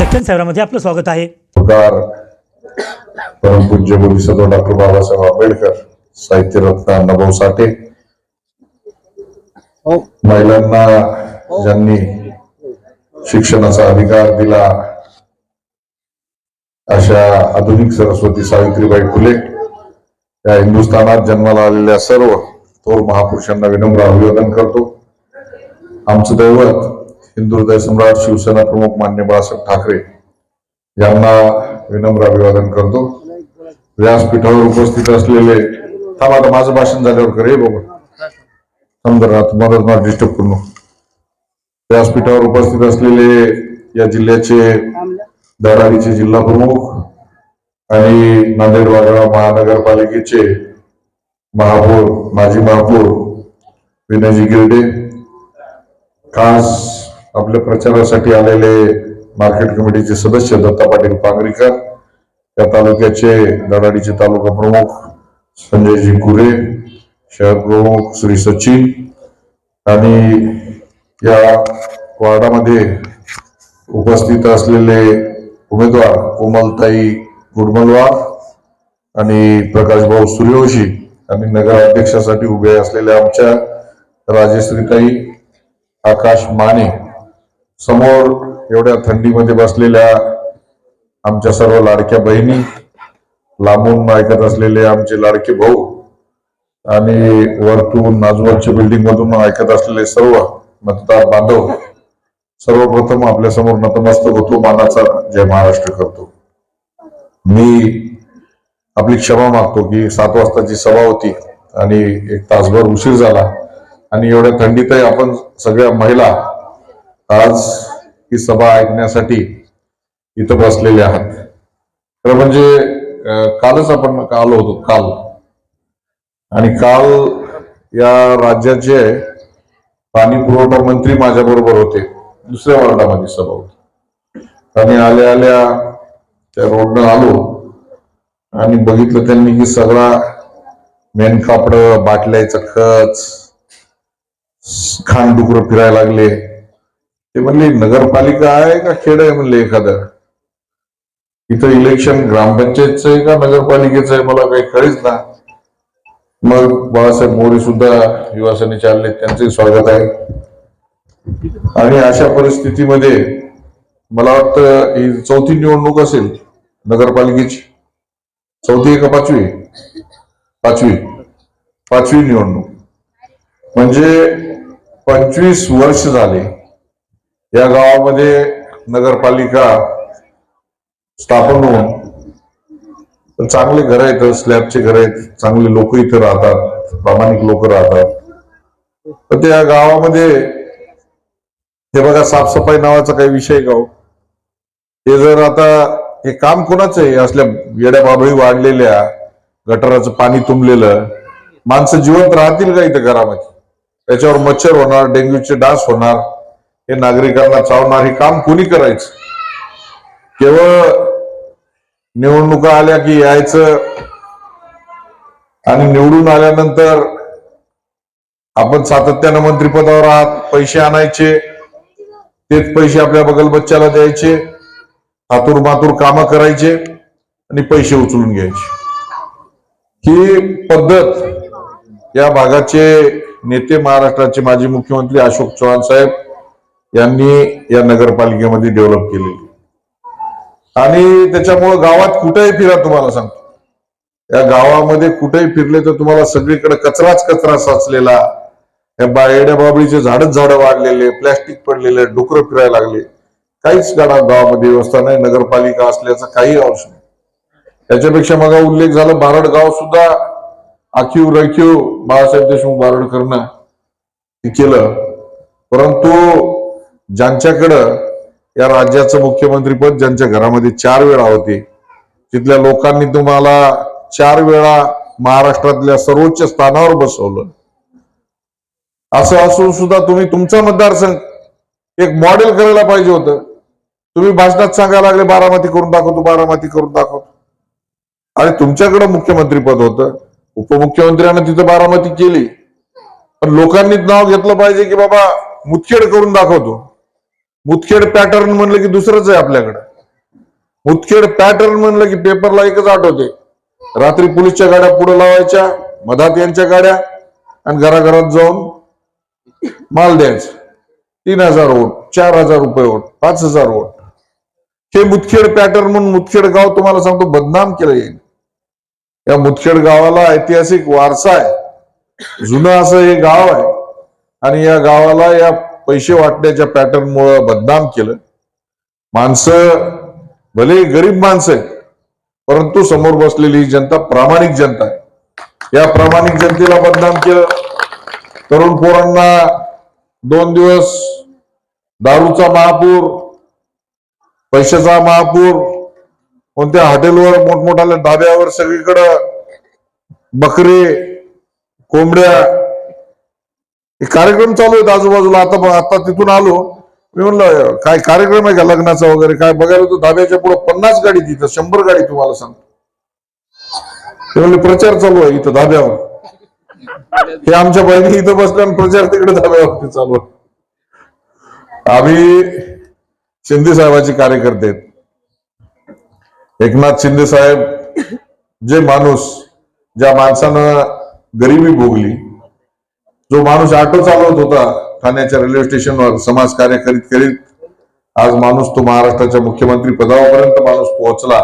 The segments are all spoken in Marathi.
दक्षिण शहरामध्ये आपलं स्वागत आहे. परमपूज्य बोधिसत्व डॉक्टर बाबासाहेब आंबेडकर साहित्य रत्न अण्णाभाऊ साठे. महिलांना ज्यांनी शिक्षणाचा अधिकार दिला अशा आधुनिक सरस्वती सावित्रीबाई फुले या हिंदुस्थानात जन्माला आलेल्या सर्व थोर महापुरुषांना विनम्र अभिवादन करतो. आमचं दैवत हिंदू हृदय सम्राट शिवसेना प्रमुख मान्य बाळासाहेब ठाकरे यांना विनम्र अभिवादन करतो. व्यासपीठावर उपस्थित असलेले थांबा आता माझं भाषण झाल्यावर करे बाबा समजा जरा तुम्हाला डिस्टर्ब करू व्यासपीठावर उपस्थित असलेले या जिल्ह्याचे दराडीचे जिल्हा प्रमुख आणि नांदेड वाघाळा महानगरपालिकेचे महापौर माजी महापौर विनयजी गिरडे खास आपल्या प्रचारासाठी आलेले मार्केट कमिटीचे सदस्य दत्ता पाटील पांगरीकर या तालुक्याचे दडाडीचे तालुका प्रमुख संजयजी कुरे शहर प्रमुख श्री सचिन आणि या वार्डामध्ये उपस्थित असलेले उमेदवार कोमलताई गुडमलवार आणि प्रकाशभाऊ सूर्यवंशी आणि नगराध्यक्षासाठी उभे असलेल्या आमच्या राजेश्रीताई आकाश माने समोर एवढ्या थंडीमध्ये बसलेल्या आमच्या सर्व लाडक्या बहिणी लांबून ऐकत असलेले आमचे लाडके भाऊ आणि वरतून आजूबाजूच्या बिल्डिंग मधून ऐकत असलेले सर्व मतदार बांधव सर्वप्रथम आपल्यासमोर नतमस्तक होतो मानाचा जय महाराष्ट्र करतो. मी आपली क्षमा मागतो की सात वाजताची सभा होती आणि एक तासभर उशीर झाला आणि एवढ्या थंडीतही आपण सगळ्या महिला आज ही सभा ऐकण्यासाठी इथं बसलेले आहात. खरं म्हणजे कालच आपण आलो होतो काल. आणि काल या राज्याचे पाणी पुरवठा मंत्री माझ्या बरोबर होते. दुसऱ्या वॉर्डामध्ये सभा होती. आणि आल्या आल्या त्या रोडनं आलो आणि बघितलं त्यांनी की सगळा मेन कापड बाटल्याचं खच खान डुकर फिरायला लागले. ते म्हणले नगरपालिका आहे का खेड आहे? म्हणले एखादं. इथं इलेक्शन ग्रामपंचायतचं आहे का? नगरपालिकेचं आहे? मला काही कळीच ना. मग बाळासाहेब मोरे सुद्धा युवासेनेचे आले त्यांचे स्वागत आहे. आणि अशा परिस्थितीमध्ये मला वाटतं ही चौथी निवडणूक असेल नगरपालिकेची. चौथी का पाचवी? पाचवी. पाचवी निवडणूक. म्हणजे पंचवीस वर्ष झाले या गावामध्ये नगरपालिका स्थापन होऊन चांगले घर आहेत स्लॅबचे घर आहेत चांगले लोक इथे राहतात प्रामाणिक लोक राहतात. तर त्या गावामध्ये हे बघा साफसफाई नावाचा काही विषय गाव हो? हे? जर आता हे काम कोणाचं आहे? असल्या येड्या बाबळी वाढलेल्या गटाराचं पाणी तुंबलेलं माणसं जिवंत राहतील का इथं घरामध्ये? त्याच्यावर मच्छर होणार डेंग्यूचे डास होणार हे नागरिकांना चावणार हे काम कोणी करायचं? केवळ निवडणुका आल्या की यायचं आणि निवडून आल्यानंतर आपण सातत्यानं मंत्रिपदावर आहात पैसे आणायचे तेच पैसे आपल्या बगल बच्च्याला द्यायचे हातूर मातूर कामं करायचे आणि पैसे उचलून घ्यायचे. ही पद्धत या भागाचे नेते महाराष्ट्राचे माजी मुख्यमंत्री अशोक चव्हाण साहेब यांनी या नगरपालिकेमध्ये डेव्हलप केलेली. आणि त्याच्यामुळे गावात कुठेही फिरा तुम्हाला सांगतो. या गावामध्ये कुठेही फिरले तर तुम्हाला सगळीकडे कचराच कचरा साचलेला. या बायड्या बाबळीचे झाडच झाडं वाढलेले प्लॅस्टिक पडलेले डुकरं फिरायला लागले. काहीच गाडा गावामध्ये व्यवस्था नाही नगरपालिका असल्याचा काही अंश नाही. त्याच्यापेक्षा मग उल्लेख झाला बारड गाव सुद्धा आखीव रखीव बाळासाहेब देशमुख बारड करणं केलं. परंतु ज्यांच्याकडं या राज्याचं मुख्यमंत्रीपद ज्यांच्या घरामध्ये चार वेळा होते तिथल्या लोकांनी तुम्हाला चार वेळा महाराष्ट्रातल्या सर्वोच्च स्थानावर बसवलं. असं असून सुद्धा तुम्ही तुमचा मतदारसंघ एक मॉडेल करायला पाहिजे होतं. तुम्ही भाषणात सांगायला लागले बारामती करून दाखवतो बारामती करून दाखवतो. आणि तुमच्याकडे मुख्यमंत्रीपद होतं. उपमुख्यमंत्र्यांना तिथं बारामती केली. पण लोकांनी नाव घेतलं पाहिजे की बाबा मुतखेड करून दाखवतो. मुतखेड पॅटर्न म्हणलं की दुसरंच आहे आपल्याकडं. मुतखेड पॅटर्न म्हणलं की पेपरला एकच आठवते. रात्री पोलीसच्या गाड्या पुढे लावायच्या मधात यांच्या गाड्या आणि घराघरात जाऊन माल द्यायचा. तीन हजार वोट चार हजार रुपये वोट पाच हजार वोट. हे मुतखेड पॅटर्न म्हणून मुतखेड गाव तुम्हाला सांगतो बदनाम केलं येईल या मुतखेड गावाला ऐतिहासिक वारसा आहे. जुनं असं हे गाव आहे. आणि या गावाला या पैसे वाटण्याच्या पॅटर्न मुळे बदनाम केलं. माणसं भले गरीब माणसं आहेत परंतु समोर बसलेली ही जनता प्रामाणिक जनता आहे. या प्रामाणिक जनतेला बदनाम केलं. तरुण पोरांना दोन दिवस दारूचा महापूर पैशाचा महापूर कोणत्या हॉटेलवर मोठमोठ्या धाब्यावर सगळीकडं बकरे कोंबड्या हे कार्यक्रम चालू आहेत आजूबाजूला. आता आता तिथून आलो. मी म्हणलं काय कार्यक्रम आहे का लग्नाचा वगैरे? काय बघायला तो धाब्याच्या पुढे पन्नास गाडी तिथं शंभर गाडी तुम्हाला सांगतो. ते म्हणले प्रचार चालू आहे इथं धाब्यावर. हे आमच्या बहिणी इथं बसल्या आणि प्रचार तिकडे धाब्यावरती चालू आहे. आम्ही शिंदे साहेबाचे कार्यकर्ते आहेत. एकनाथ शिंदे साहेब जे माणूस ज्या माणसानं गरिबी भोगली जो माणूस ऑटो चालवत होता ठाण्याच्या रेल्वे स्टेशनवर समाज कार्य करीत करीत आज माणूस तो महाराष्ट्राच्या मुख्यमंत्री पदापर्यंत माणूस पोहोचला.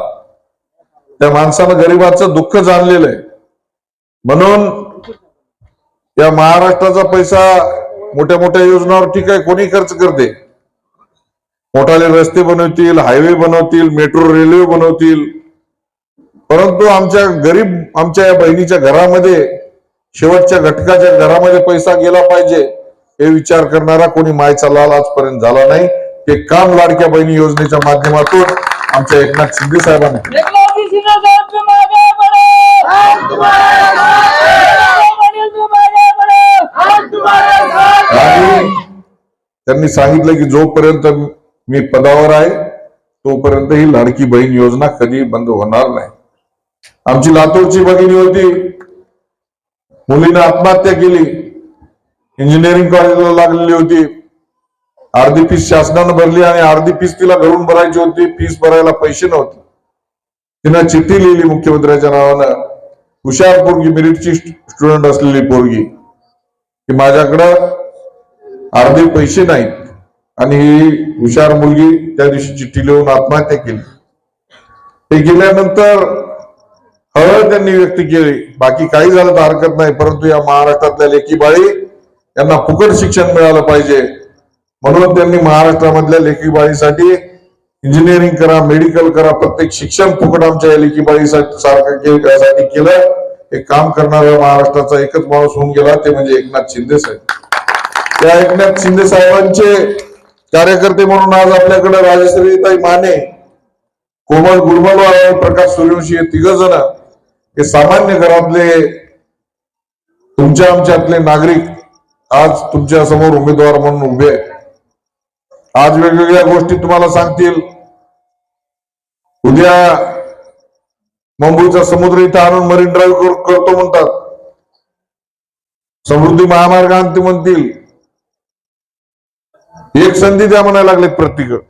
त्या माणसानं गरिबाचं दुःख जाणलेलं आहे. म्हणून या महाराष्ट्राचा पैसा मोठ्या मोठ्या योजनावर ठीक आहे कोणी खर्च करते? मोठाले रस्ते बनवतील हायवे बनवतील मेट्रो रेल्वे बनवतील. परंतु आमच्या गरीब आमच्या या बहिणीच्या घरामध्ये शेवटच्या घटकाच्या घरामध्ये पैसा गेला पाहिजे हे विचार करणारा कोणी मायचा लाल आजपर्यंत झाला नाही. ते काम लाडक्या बहिणी योजनेच्या माध्यमातून आमच्या एकनाथ शिंदे साहेबांनी त्यांनी सांगितलं की जोपर्यंत मी पदावर आहे तोपर्यंत ही लाडकी बहीण योजना कधी बंद होणार नाही. आमची लातूरची भगिनी होती मुलीनं आत्महत्या केली. इंजिनिअरिंग कॉलेजला लागलेली होती. अर्धी फीस शासनानं भरली आणि अर्धी फीस तिला घरून भरायची होती. फीस भरायला पैसे नव्हते. तिनं चिठ्ठी लिहिली मुख्यमंत्र्याच्या नावानं. हुशार पोरगी मेरिटची स्टुडंट असलेली पोरगी. की माझ्याकडं अर्धे पैसे नाहीत. आणि ही हुशार मुलगी त्या दिवशी चिठ्ठी लिहून आत्महत्या केली. ते गेल्यानंतर त्यांनी व्यक्त केली. बाकी काही झालं तर हरकत नाही परंतु या महाराष्ट्रातल्या लेखीबाळी यांना फुकट शिक्षण मिळालं पाहिजे. म्हणून त्यांनी महाराष्ट्रामधल्या लेखी बाळीसाठी इंजिनिअरिंग करा मेडिकल करा प्रत्येक शिक्षण फुकट आमच्या या लेखी बाळीसाठी सारखं त्यासाठी केलं. हे काम करणाऱ्या महाराष्ट्राचा एकच माणूस होऊन गेला ते म्हणजे एकनाथ शिंदे साहेब. त्या एकनाथ शिंदे साहेबांचे कार्यकर्ते म्हणून आज आपल्याकडे राजश्रीताई माने कोमल गुलमलवार आणि प्रकाश सूर्यवंशी हे तिघ जण हे सामान्य घरातले तुमच्या आमच्यातले नागरिक आज तुमच्यासमोर उमेदवार म्हणून उभे आहेत. आज वेगवेगळ्या गोष्टी तुम्हाला सांगतील. उद्या मुंबईचा समुद्र इथं आणून मरीन ड्राईव्ह करतो म्हणतात. समृद्धी महामार्ग आणते म्हणतील. एक संधी द्या म्हणायला लागलेत प्रत्येक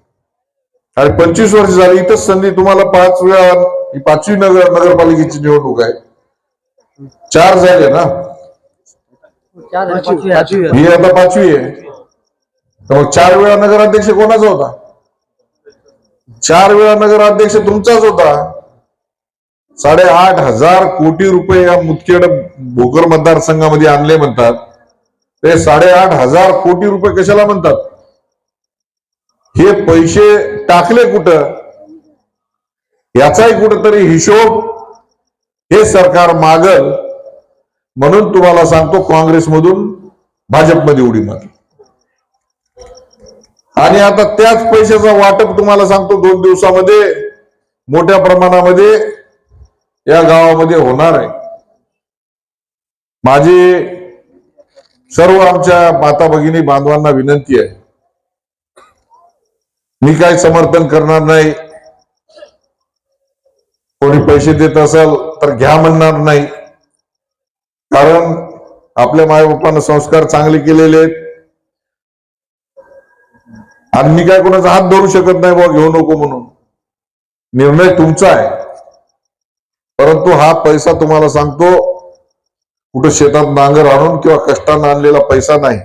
आणि पंचवीस वर्ष झाली इथंच संधी तुम्हाला पाच वेळा ही पाचवी नगर नगरपालिकेची निवडणूक आहे. चार झाले ना? ही आता पाचवी आहे. तर मग चार वेळा नगराध्यक्ष कोणाचा होता? चार वेळा नगराध्यक्ष तुमचाच होता. साडेआठ हजार कोटी रुपये या मुदखेड भोकर मतदारसंघामध्ये आणले म्हणतात. ते साडेआठ हजार कोटी रुपये कशाला म्हणतात? हे पैसे टाकले कुठं? याचाही कुठेतरी हिशोब हे सरकार मागल म्हणून तुम्हाला सांगतो काँग्रेसमधून भाजपमध्ये उडी मारली. आणि आता त्याच पैशाचं वाटप तुम्हाला सांगतो दोन दिवसामध्ये मोठ्या प्रमाणामध्ये या गावामध्ये होणार आहे. माझी सर्व आमच्या माता भगिनी बांधवांना विनंती आहे. मी काय समर्थन करणार नाही कोणी पैसे देत असेल तर घ्या म्हणणार नाही. कारण आपल्या मायबापानं संस्कार चांगले केलेले आहेत. आणि मी काय कोणाचा हात धरू शकत नाही बा घेऊ नको म्हणून. निर्णय तुमचा आहे. परंतु हा पैसा तुम्हाला सांगतो कुठं शेतात नांगर आणून किंवा कष्टानं आणलेला पैसा नाही.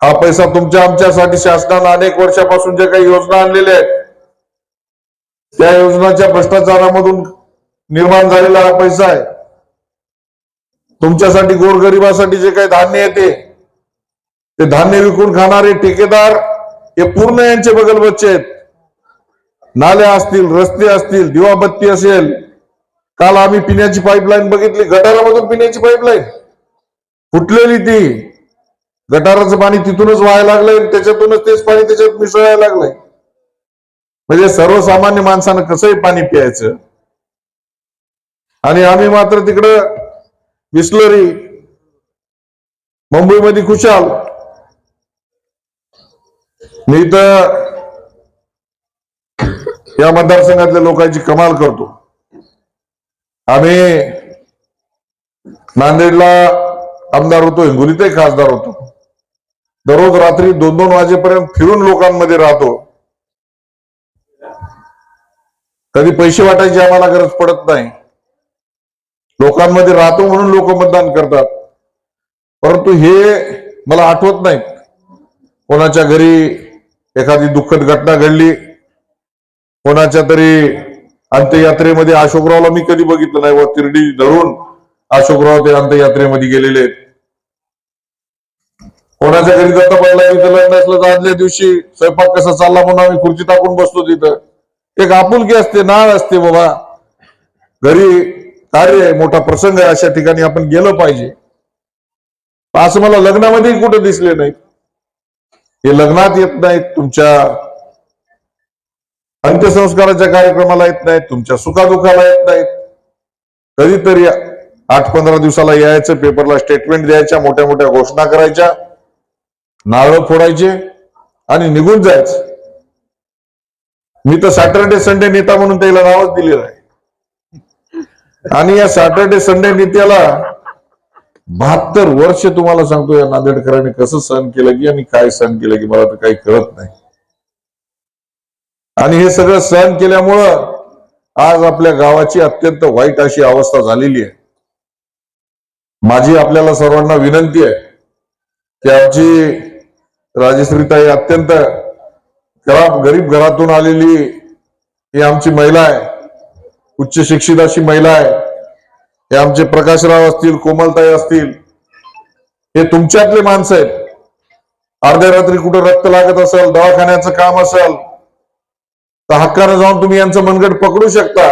हा पैसा तुमच्या आमच्यासाठी शासनानं अनेक वर्षापासून ज्या काही योजना आणलेल्या आहेत त्या योजनाच्या भ्रष्टाचारामधून निर्माण झालेला हा पैसा आहे. तुमच्यासाठी गोरगरिबासाठी जे काही धान्य येते ते धान्य विकून खाणारे ठेकेदार हे पूर्ण यांचे बगलबच्चे आहेत. नाल्या असतील रस्ते असतील दिवाबत्ती असेल काल आम्ही पिण्याची पाईपलाईन बघितली गटारामधून पिण्याची पाईपलाईन फुटलेली ती. गटाराचं पाणी तिथूनच व्हायला लागलंय त्याच्यातूनच तेच पाणी त्याच्यात मिसळायला लागलंय. म्हणजे सर्वसामान्य माणसानं कसंही पाणी प्यायचं? आणि आम्ही मात्र तिकडं बिस्लरी मुंबईमध्ये खुशाल. मी तर या मतदारसंघातल्या लोकांची कमाल करतो. आम्ही नांदेडला आमदार होतो हिंगोलीतही खासदार होतो. दररोज रात्री दोन दोन वाजेपर्यंत फिरून लोकांमध्ये राहतो. कधी पैसे वाटायची आम्हाला गरज पडत नाही. लोकांमध्ये राहतो म्हणून लोक मतदान करतात. परंतु हे मला आठवत नाही कोणाच्या घरी एखादी दुःखद घटना घडली कोणाच्या तरी अंत्ययात्रेमध्ये अशोकरावला मी कधी बघितलं नाही व तिरडी धरून अशोकराव ते अंत्ययात्रेमध्ये गेलेले आहेत. कोणाच्या घरी जाता पडला तिथं लग्न असलं तर आदल्या दिवशी स्वयंपाक कसा चालला म्हणून आम्ही खुर्ची टाकून बसतो तिथं. एक आपुलकी असते नाळ असते बाबा. घरी कार्य आहे मोठा प्रसंग आहे अशा ठिकाणी आपण गेलं पाहिजे. असं मला लग्नामध्ये कुठं दिसले नाही हे लग्नात येत नाहीत तुमच्या अंत्यसंस्काराच्या कार्यक्रमाला येत नाहीत तुमच्या सुखादुखाला येत नाहीत. कधीतरी आठ पंधरा दिवसाला यायचं पेपरला स्टेटमेंट द्यायच्या मोठ्या मोठ्या घोषणा करायच्या. नारळ फोडायचे आणि निघून जायचं. मी तर सॅटर्डे संडे नेता म्हणून त्याला नावच दिलेलं आहे. आणि या सॅटर्डे संडे नेत्याला बहात्तर वर्ष तुम्हाला सांगतो या नांदेडकरांनी कसं सहन केलं की आणि काय सहन केलं की मला तर काही कळत नाही. आणि हे सगळं सहन केल्यामुळं आज आपल्या गावाची अत्यंत वाईट अशी अवस्था झालेली आहे. माझी आपल्याला सर्वांना विनंती आहे की आमची राजश्रीताई अत्यंत त्याला गरीब घरातून आलेली ही आमची महिला आहे. उच्च शिक्षित अशी महिला आहे. हे आमचे प्रकाशराव असतील कोमलताई असतील हे तुमच्यातले माणसं आहेत. अर्ध्या रात्री कुठं रक्त लागत असेल दवाखान्याचं काम असेल तर हक्कानं जाऊन तुम्ही यांचं मनगट पकडू शकता.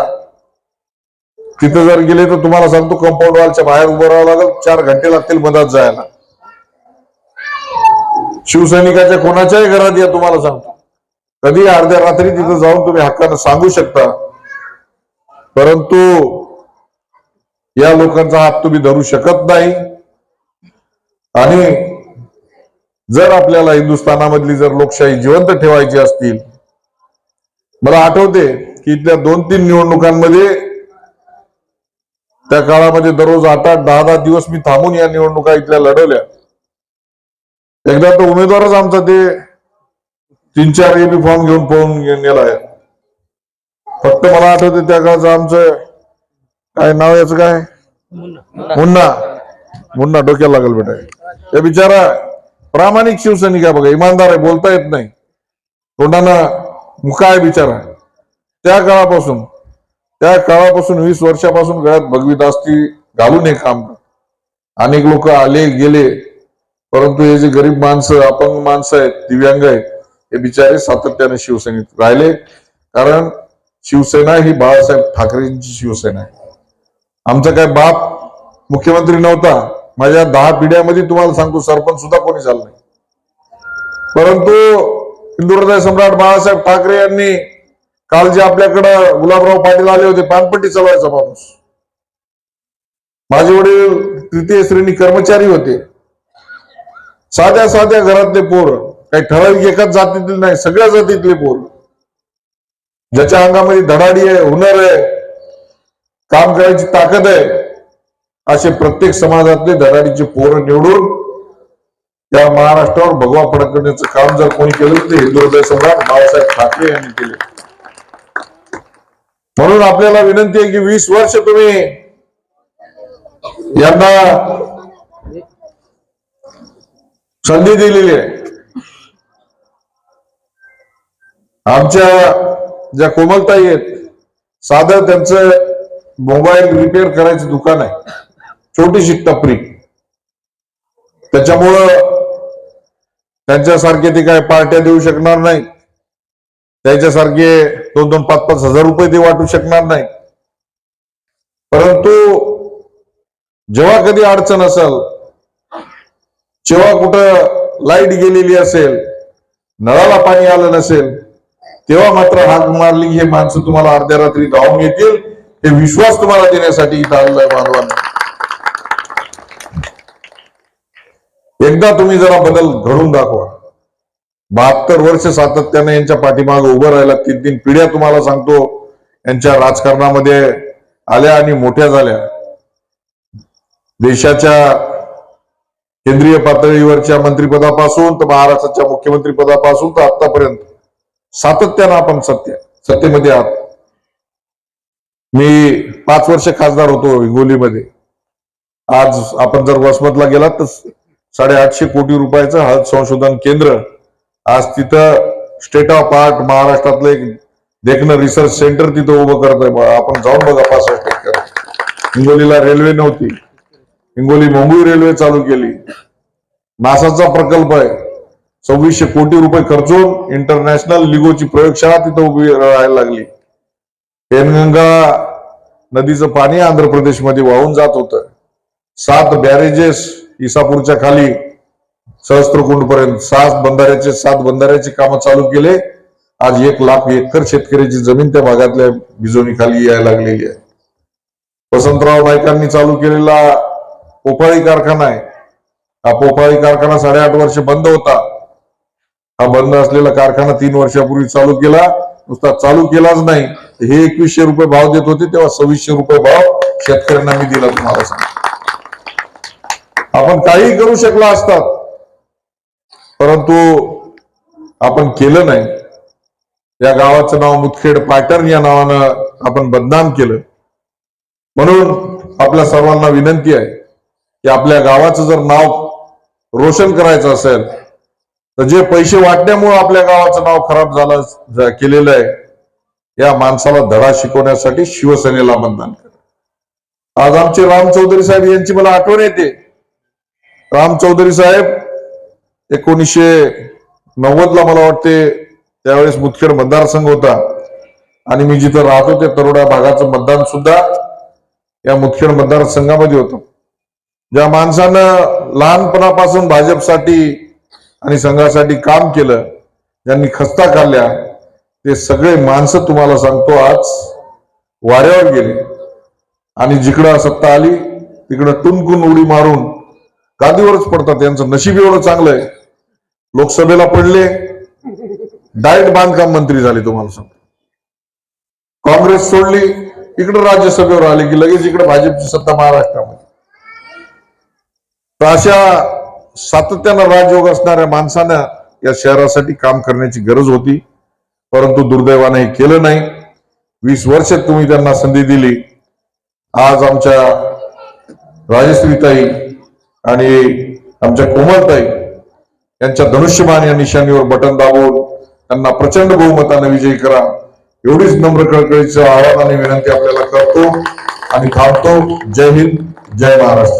तिथं जर गेले तर तुम्हाला सांगतो कंपाऊंड वॉलच्या बाहेर उभं राहावं लागेल चार घंटे लागतील मधात जायला. शिवसैनिकाच्या कोणाच्याही घरात या तुम्हाला सांगतो. कधी अर्ध्या रात्री तिथं जाऊन तुम्ही हक्कानं सांगू शकता. परंतु या लोकांचा हात तुम्ही धरू शकत नाही. आणि जर आपल्याला हिंदुस्थानामधली जर लोकशाही जिवंत ठेवायची असतील मला आठवते की इथल्या दोन तीन निवडणुकांमध्ये त्या काळामध्ये दररोज आठ आठ दहा दहा दिवस मी थांबून या निवडणुका इथल्या लढवल्या. एकदा तर उमेदवारच आमचा ते तीन चार एबी फॉर्म घेऊन पळून गेला आहे फक्त मला आठवते त्या काळचं आमचं काय नाव याचं काय? मुन्ना. मुन्ना. डोक्याला लागल बेटा. त्या बिचारा प्रामाणिक शिवसैनिक आहे बघा इमानदार आहे बोलता येत नाही. तोंडानं मुका आहे बिचारा. त्या काळापासून त्या काळापासून वीस वर्षापासून गळ्यात भगवीत असती घालून हे काम. अनेक लोक आले गेले. परंतु हे जे गरीब माणसं अपंग माणसं आहेत दिव्यांग आहेत हे बिचारे सातत्याने शिवसेनेत राहिले. कारण शिवसेना ही बाळासाहेब ठाकरेंची शिवसेना आहे. आमचा काय बाप मुख्यमंत्री नव्हता. माझ्या दहा पिढ्यामध्ये तुम्हाला सांगतो सरपंच सुद्धा कोणी झालं नाही. परंतु हिंदू सम्राट बाळासाहेब ठाकरे यांनी काल जे आपल्याकडं गुलाबराव पाटील आले होते पानपट्टी चालवायचा माणूस. माझे वडील तृतीय श्रेणी कर्मचारी होते. साध्या साध्या घरातले पोर. काही ठराविक एकाच जातीतील नाही सगळ्या जातीतले पोर. ज्याच्या अंगामध्ये धडाडी आहे हुनर आहे काम करायची ताकद आहे असे प्रत्येक समाजातले धडाडीचे पोरं निवडून या महाराष्ट्रावर भगवा फडकण्याचं काम जर कोणी केलं ते हिंदू हृदय सम्राट बाळासाहेब ठाकरे यांनी केले. म्हणून आपल्याला विनंती आहे की वीस वर्ष तुम्ही यांना संधी दिलेली आहे. आमच्या ज्या कोमलताई आहेत साधं त्यांचं मोबाईल रिपेअर करायचं दुकान आहे. छोटीशी टपरी. त्याच्यामुळं त्यांच्यासारखे ते काय पार्ट्या देऊ शकणार नाही त्याच्यासारखे दोन दोन पाच पाच हजार रुपये ते वाटू शकणार नाही परंतु जेव्हा कधी अडचण असेल जेव्हा कुठं लाइट गेलेली असेल नळाला पाणी आलं नसेल तेव्हा मात्र हाक मारली. हे माणसं तुम्हाला अर्ध्या रात्री धावून येतील. हे विश्वास तुम्हाला देण्यासाठी इथं आलेला आहे बांधवांना. एकदा तुम्ही जरा बदल घडून दाखवा. बहात्तर वर्ष सातत्याने यांच्या पाठीमाग उभं राहिला तीन तीन पिढ्या तुम्हाला सांगतो यांच्या राजकारणामध्ये आल्या आणि मोठ्या झाल्या. देशाच्या केंद्रीय पातळीवरच्या मंत्रिपदापासून तर महाराष्ट्राच्या मुख्यमंत्री पदापासून तर आतापर्यंत सातत्यानं आपण सत्य सत्तेमध्ये आहात. मी पाच वर्ष खासदार होतो हिंगोलीमध्ये. आज आपण जर वसमतला गेलात तर साडेआठशे कोटी रुपयाचं हळद संशोधन केंद्र आज तिथं स्टेट ऑफ आर्ट महाराष्ट्रातलं एक देखणं रिसर्च सेंटर तिथं उभं करत आहे आपण जाऊन बघा पासष्ट एकर हिंगोलीला रेल्वे नव्हती. हिंगोली मुंबई रेल्वे चालू केली. नासाचा प्रकल्प आहे. सव्वीसशे कोटी रुपये खर्चून इंटरनॅशनल लिगोची प्रयोगशाळा तिथं उभी राहायला लागली. पेनगंगा नदीचं पाणी आंध्र प्रदेशमध्ये वाहून जात होतं. सात बॅरेजेस इसापूरच्या खाली सहस्त्रकुंड पर्यंत सात बंधाऱ्याचे सात बंधाऱ्याचे काम चालू केले. आज एक लाख एकर शेतकऱ्याची जमीन त्या भागातल्या बिजोनी खाली यायला लागलेली आहे. वसंतराव नाईकांनी चालू केलेला पोफाळी कारखाना आहे. हा पोफाळी कारखाना साडेआठ वर्ष बंद होता. हा बंद असलेला कारखाना तीन वर्षापूर्वी चालू केला नुसता चालू केलाच नाही. हे एकवीसशे रुपये भाव देत होते तेव्हा सव्वीसशे रुपये भाव शेतकऱ्यांना मी दिला तुम्हाला सांग आपण काही करू शकला असतात परंतु आपण केलं नाही. या गावाचं नाव मुतखेड पाटण या नावानं आपण बदनाम केलं. म्हणून आपल्या सर्वांना विनंती आहे की आपल्या गावाचं जर नाव रोशन करायचं असेल तर जे पैसे वाटण्यामुळे आपल्या गावाचं नाव खराब झालं केलेलं आहे या माणसाला धडा शिकवण्यासाठी शिवसेनेला मतदान करा. आज आमचे राम चौधरी साहेब यांची मला आठवण येते. राम चौधरी साहेब एकोणीसशे नव्वद ला मला वाटते त्यावेळेस मुदखेड मतदारसंघ होता. आणि मी जिथं राहतो त्या तरोडा भागाचं मतदान सुद्धा या मुदखेड मतदारसंघामध्ये होतं. ज्या माणसानं लहानपणापासून भाजपसाठी आणि संघासाठी काम केलं ज्यांनी खस्ता काढल्या ते सगळे माणसं तुम्हाला सांगतो आज वाऱ्यावर गेले. आणि जिकडं सत्ता आली तिकडं टुनकून उडी मारून गादीवरच पडतात. यांचं नशीब एवढं चांगलं आहे. लोकसभेला पडले डायरेक्ट बांधकाम मंत्री झाले तुम्हाला सांगतो. काँग्रेस सोडली इकडं राज्यसभेवर आले की लगेच इकडे भाजपची सत्ता महाराष्ट्रामध्ये. तर अशा सातत्यानं राजयोग असणाऱ्या माणसानं या शहरासाठी काम करण्याची गरज होती. परंतु दुर्दैवाने हे केलं नाही. वीस वर्ष तुम्ही त्यांना संधी दिली. आज आमच्या राजश्रीताई आणि आमच्या कोमलताई यांच्या धनुष्यबाण या निशाणीवर बटन दाबून त्यांना प्रचंड बहुमताने विजयी करा. एवढीच नम्र कळकळीचं आवाहन आणि विनंती आपल्याला करतो आणि थांबतो. जय हिंद जय महाराष्ट्र.